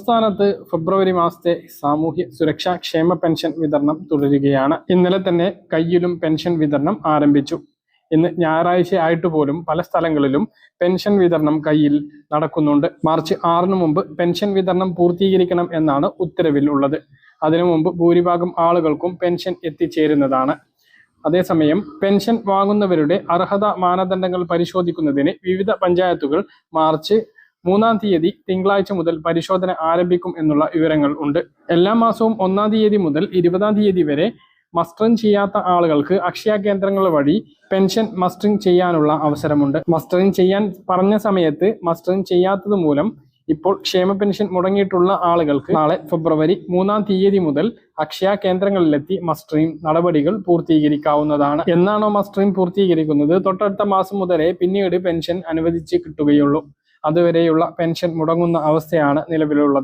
സംസ്ഥാനത്ത് ഫെബ്രുവരി മാസത്തെ സാമൂഹ്യ സുരക്ഷാ ക്ഷേമ പെൻഷൻ വിതരണം തുടരുകയാണ്. ഇന്നലെ തന്നെ കയ്യിലും പെൻഷൻ വിതരണം ആരംഭിച്ചു. ഇന്ന് ഞായറാഴ്ച ആയിട്ട് പോലും പല സ്ഥലങ്ങളിലും പെൻഷൻ വിതരണം കയ്യിൽ നടക്കുന്നുണ്ട്. മാർച്ച് ആറിന് മുമ്പ് പെൻഷൻ വിതരണം പൂർത്തീകരിക്കണം എന്നാണ് ഉത്തരവിൽ ഉള്ളത് അതിനു മുമ്പ് ഭൂരിഭാഗം ആളുകൾക്കും പെൻഷൻ എത്തിച്ചേരുന്നതാണ്. അതേസമയം പെൻഷൻ വാങ്ങുന്നവരുടെ അർഹത മാനദണ്ഡങ്ങൾ പരിശോധിക്കുന്നതിന് വിവിധ പഞ്ചായത്തുകൾ മാർച്ച് മൂന്നാം തീയതി തിങ്കളാഴ്ച മുതൽ പരിശോധന ആരംഭിക്കും എന്നുള്ള വിവരങ്ങൾ ഉണ്ട്. എല്ലാ മാസവും ഒന്നാം തീയതി മുതൽ ഇരുപതാം തീയതി വരെ മസ്റ്ററിംഗ് ചെയ്യാത്ത ആളുകൾക്ക് അക്ഷയ കേന്ദ്രങ്ങൾ വഴി പെൻഷൻ മസ്റ്ററിംഗ് ചെയ്യാനുള്ള അവസരമുണ്ട്. മസ്റ്ററിംഗ് ചെയ്യാൻ പറഞ്ഞ സമയത്ത് മസ്റ്ററിംഗ് ചെയ്യാത്തത് മൂലം ഇപ്പോൾ ക്ഷേമ പെൻഷൻ മുടങ്ങിയിട്ടുള്ള ആളുകൾക്ക് നാളെ ഫെബ്രുവരി മൂന്നാം തീയതി മുതൽ അക്ഷയ കേന്ദ്രങ്ങളിലെത്തി മസ്റ്ററിംഗ് നടപടികൾ പൂർത്തീകരിക്കാവുന്നതാണ്. എന്നാണോ മസ്റ്ററിംഗ് പൂർത്തീകരിക്കുന്നത്? തൊട്ടടുത്ത മാസം മുതലേ പിന്നീട് പെൻഷൻ അനുവദിച്ച് കിട്ടുകയുള്ളൂ. അതുവരെയുള്ള പെൻഷൻ മുടങ്ങുന്ന അവസ്ഥയാണ് നിലവിലുള്ളത്.